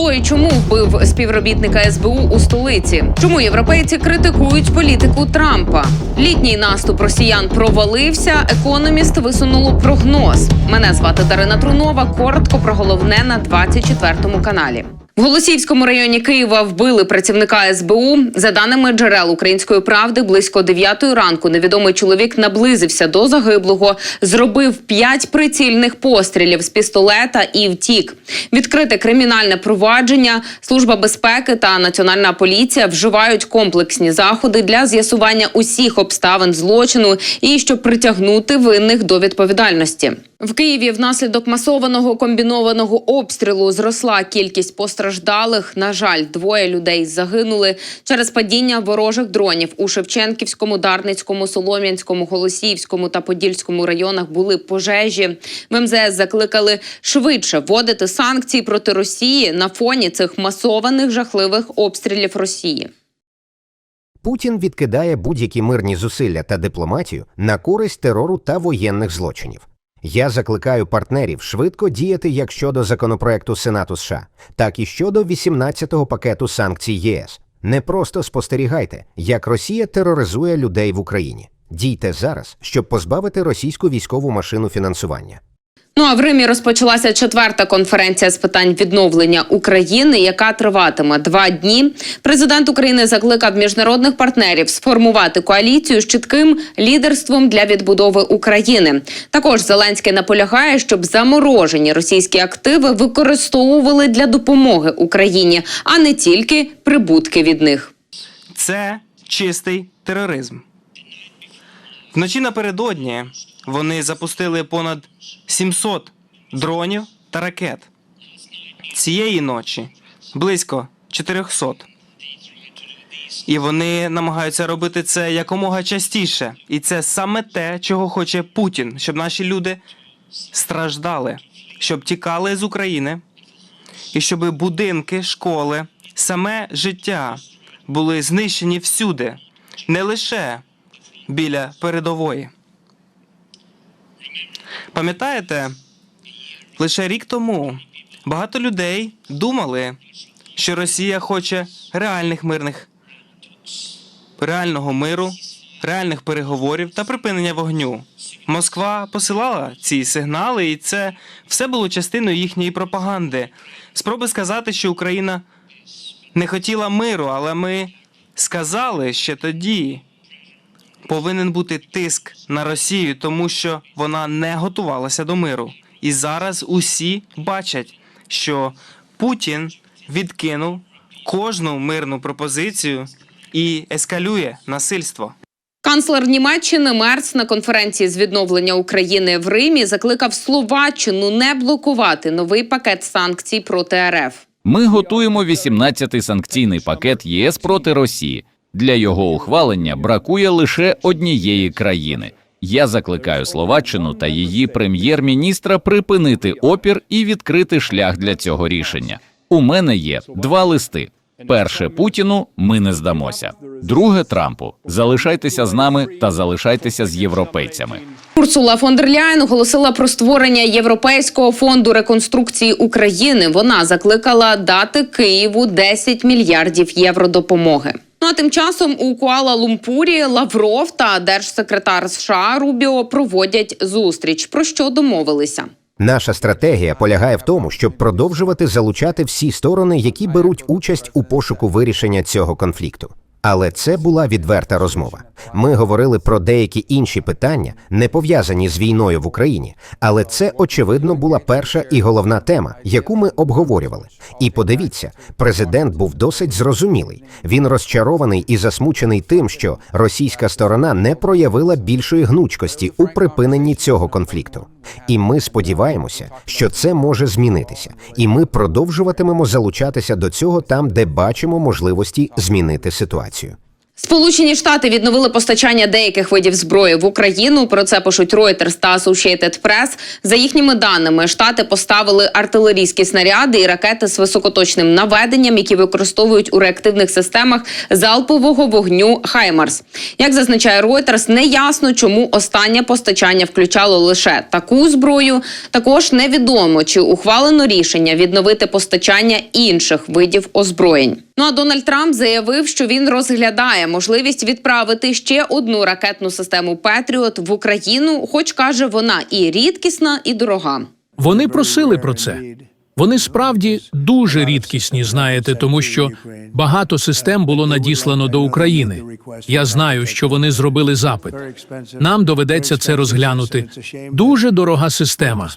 Хто і чому вбив співробітника СБУ у столиці? Чому європейці критикують політику Трампа? Літній наступ росіян провалився. Економіст висунуло прогноз. Мене звати Дарина Трунова. Коротко про головне на 24 каналі. В Голосіївському районі Києва вбили працівника СБУ. За даними джерел української правди, близько 9 ранку невідомий чоловік наблизився до загиблого, зробив п'ять прицільних пострілів з пістолета і втік. Відкрите кримінальне провадження. Служба безпеки та національна поліція вживають комплексні заходи для з'ясування усіх обставин злочину і щоб притягнути винних до відповідальності. В Києві внаслідок масованого комбінованого обстрілу зросла кількість постраждалих. На жаль, двоє людей загинули через падіння ворожих дронів у Шевченківському, Дарницькому, Солом'янському, Голосіївському та Подільському районах були пожежі. В МЗС закликали швидше вводити санкції проти Росії на фоні цих масованих жахливих обстрілів Росії. Путін відкидає будь-які мирні зусилля та дипломатію на користь терору та воєнних злочинів. Я закликаю партнерів швидко діяти як щодо законопроекту Сенату США, так і щодо 18-го пакету санкцій ЄС. Не просто спостерігайте, як Росія тероризує людей в Україні. Дійте зараз, щоб позбавити російську військову машину фінансування. Ну а в Римі розпочалася четверта конференція з питань відновлення України, яка триватиме два дні. Президент України закликав міжнародних партнерів сформувати коаліцію з чітким лідерством для відбудови України. Також Зеленський наполягає, щоб заморожені російські активи використовували для допомоги Україні, а не тільки прибутки від них. Це чистий тероризм. Вночі напередодні вони запустили понад 700 дронів та ракет. Цієї ночі близько 400. І вони намагаються робити це якомога частіше. І це саме те, чого хоче Путін, щоб наші люди страждали, щоб тікали з України, і щоб будинки, школи, саме життя були знищені всюди, не лише біля передової. Пам'ятаєте, лише рік тому багато людей думали, що Росія хоче реальних мирних, реального миру, реальних переговорів та припинення вогню. Москва посилала ці сигнали, і це все було частиною їхньої пропаганди. Спроби сказати, що Україна не хотіла миру, але ми сказали ще тоді. Повинен бути тиск на Росію, тому що вона не готувалася до миру. І зараз усі бачать, що Путін відкинув кожну мирну пропозицію і ескалює насильство. Канцлер Німеччини Мерц на конференції з відновлення України в Римі закликав Словаччину не блокувати новий пакет санкцій проти РФ. Ми готуємо 18-й санкційний пакет ЄС проти Росії. Для його ухвалення бракує лише однієї країни. Я закликаю Словаччину та її прем'єр-міністра припинити опір і відкрити шлях для цього рішення. У мене є два листи. Перше Путіну ми не здамося. Друге Трампу залишайтеся з нами та залишайтеся з європейцями. Урсула фон дер Ляєн оголосила про створення Європейського фонду реконструкції України. Вона закликала дати Києву 10 мільярдів євро допомоги. Ну а тим часом у Куала-Лумпурі Лавров та держсекретар США Рубіо проводять зустріч. Про що домовилися? Наша стратегія полягає в тому, щоб продовжувати залучати всі сторони, які беруть участь у пошуку вирішення цього конфлікту. Але це була відверта розмова. Ми говорили про деякі інші питання, не пов'язані з війною в Україні, але це очевидно була перша і головна тема, яку ми обговорювали. І подивіться, президент був досить зрозумілий. Він розчарований і засмучений тим, що російська сторона не проявила більшої гнучкості у припиненні цього конфлікту. І ми сподіваємося, що це може змінитися, і ми продовжуватимемо залучатися до цього там, де бачимо можливості змінити ситуацію. Сполучені Штати відновили постачання деяких видів зброї в Україну. Про це пишуть Reuters та Associated Press. За їхніми даними, штати поставили артилерійські снаряди і ракети з високоточним наведенням, які використовують у реактивних системах залпового вогню Хаймарс. Як зазначає Reuters, не ясно, чому останнє постачання включало лише таку зброю. Також невідомо, чи ухвалено рішення відновити постачання інших видів озброєнь. Ну а Дональд Трамп заявив, що він розглядає можливість відправити ще одну ракетну систему Петріот в Україну, хоч каже, вона і рідкісна, і дорога. Вони просили про це. Вони справді дуже рідкісні, знаєте, тому що багато систем було надіслано до України. Я знаю, що вони зробили запит. Нам доведеться це розглянути. Дуже дорога система.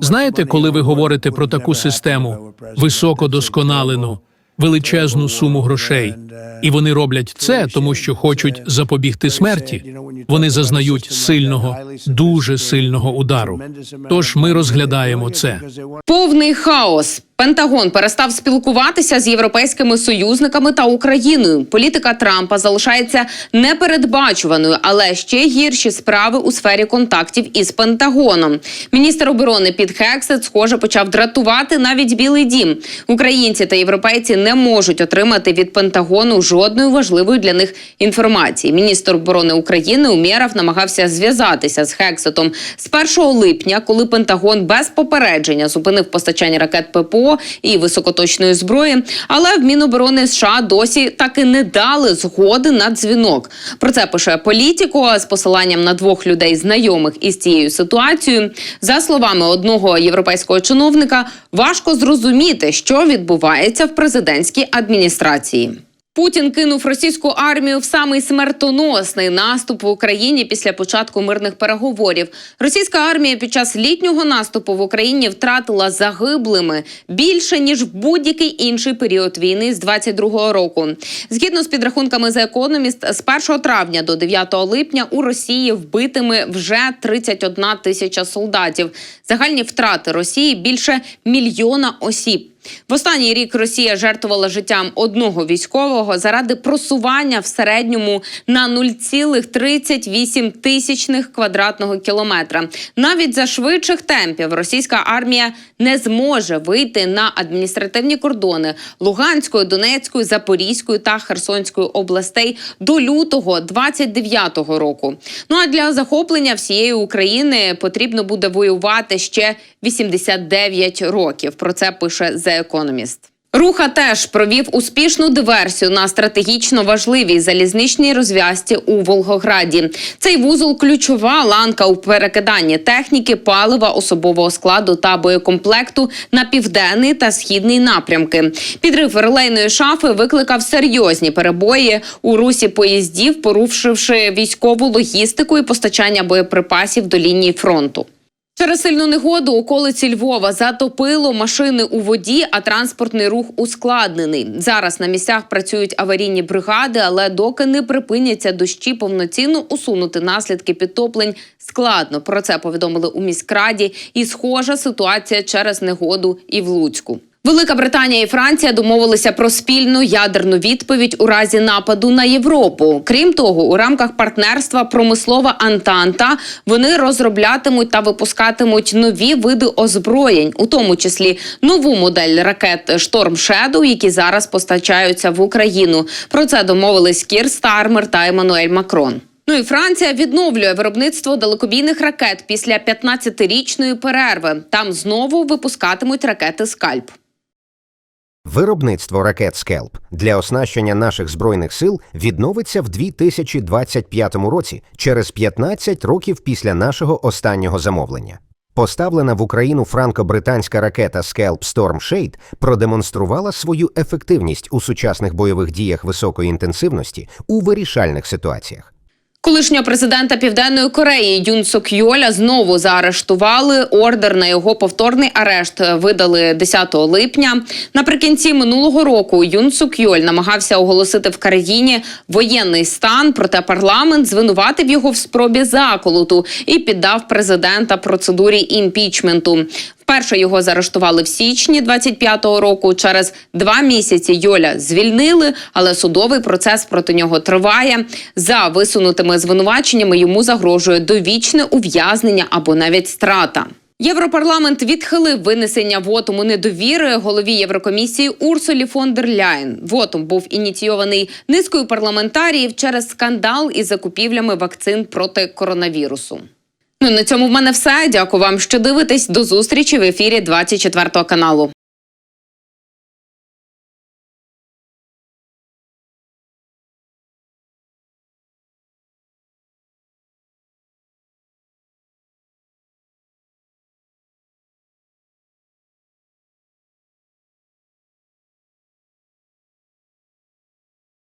Знаєте, коли ви говорите про таку систему високодосконалену, величезну суму грошей, і вони роблять це, тому що хочуть запобігти смерті. Вони зазнають сильного, дуже сильного удару. Тож ми розглядаємо це. Повний хаос. Пентагон перестав спілкуватися з європейськими союзниками та Україною. Політика Трампа залишається непередбачуваною, але ще гірші справи у сфері контактів із Пентагоном. Міністр оборони Піт Хексет, схоже, почав дратувати навіть Білий Дім. Українці та європейці не можуть отримати від Пентагону жодної важливої для них інформації. Міністр оборони України Умєров намагався зв'язатися з Хексетом з 1 липня, коли Пентагон без попередження зупинив постачання ракет ППО і високоточної зброї. Але в Міноборони США досі так і не дали згоди на дзвінок. Про це пише політико з посиланням на двох людей, знайомих із цією ситуацією. За словами одного європейського чиновника, важко зрозуміти, що відбувається в президентській адміністрації. Путін кинув російську армію в самий смертоносний наступ в Україні після початку мирних переговорів. Російська армія під час літнього наступу в Україні втратила загиблими більше ніж в будь-який інший період війни з 22-го року. Згідно з підрахунками за економіст, з 1 травня до 9 липня у Росії вбитими вже 31 тисяча солдатів. Загальні втрати Росії більше мільйона осіб. В останній рік Росія жертвувала життям одного військового заради просування в середньому на 0,38 тисячних квадратного кілометра. Навіть за швидших темпів російська армія не зможе вийти на адміністративні кордони Луганської, Донецької, Запорізької та Херсонської областей до лютого 29-го року. Ну а для захоплення всієї України потрібно буде воювати ще 89 років. Про це пише The Economist. Руха теж провів успішну диверсію на стратегічно важливій залізничній розв'язці у Волгограді. Цей вузол ключова ланка у перекиданні техніки, палива, особового складу та боєкомплекту на південний та східний напрямки. Підрив релейної шафи викликав серйозні перебої у русі поїздів, порушивши військову логістику і постачання боєприпасів до лінії фронту. Через сильну негоду околиці Львова затопило машини у воді, а транспортний рух ускладнений. Зараз на місцях працюють аварійні бригади, але доки не припиняться дощі, повноцінно усунути наслідки підтоплень складно. Про це повідомили у міськраді. І схожа ситуація через негоду і в Луцьку. Велика Британія і Франція домовилися про спільну ядерну відповідь у разі нападу на Європу. Крім того, у рамках партнерства промислова Антанта вони розроблятимуть та випускатимуть нові види озброєнь, у тому числі нову модель ракет Шторм Шедоу, які зараз постачаються в Україну. Про це домовились Кір Стармер та Еммануель Макрон. Ну і Франція відновлює виробництво далекобійних ракет після 15-річної перерви. Там знову випускатимуть ракети Скальп. Виробництво ракет «Скелп» для оснащення наших збройних сил відновиться в 2025 році, через 15 років після нашого останнього замовлення. Поставлена в Україну франко-британська ракета «Скелп Storm Shade» продемонструвала свою ефективність у сучасних бойових діях високої інтенсивності у вирішальних ситуаціях. Колишнього президента Південної Кореї Юн Сок Йоля знову заарештували. Ордер на його повторний арешт видали 10 липня. Наприкінці минулого року Юн Сок Йоль намагався оголосити в країні воєнний стан, проте парламент звинуватив його в спробі заколоту і піддав президента процедурі імпічменту. Вперше його заарештували в січні 25-го року. Через два місяці Йоля звільнили, але судовий процес проти нього триває. За висунутими звинуваченнями йому загрожує довічне ув'язнення або навіть страта. Європарламент відхилив винесення вотуму недовіри голові Єврокомісії Урсулі фон дер Ляйн. Вотум був ініційований низкою парламентаріїв через скандал із закупівлями вакцин проти коронавірусу. Ну на цьому в мене все. Дякую вам, що дивитесь. До зустрічі в ефірі 24 каналу.